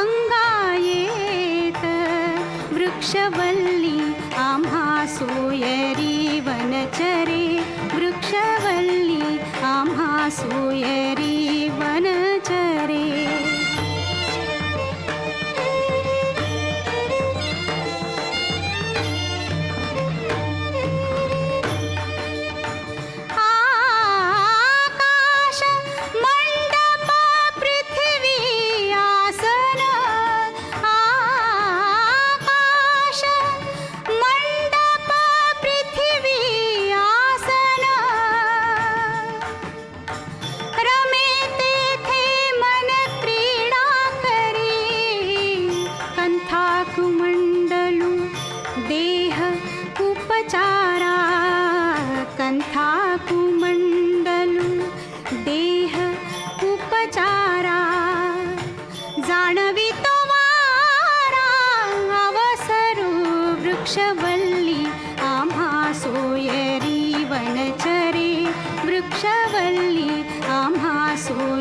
अंगा येत वृक्षवल्ली आम्हा सोयरी वनचरे वृक्षवल्ली सोयरी उपचारा कंथा देह उपचारा जाणवी तो वारा अवसरू वृक्षवल्ली आम्हा सोयरी वनचरे वृक्षवल्ली आम्हा सोयरी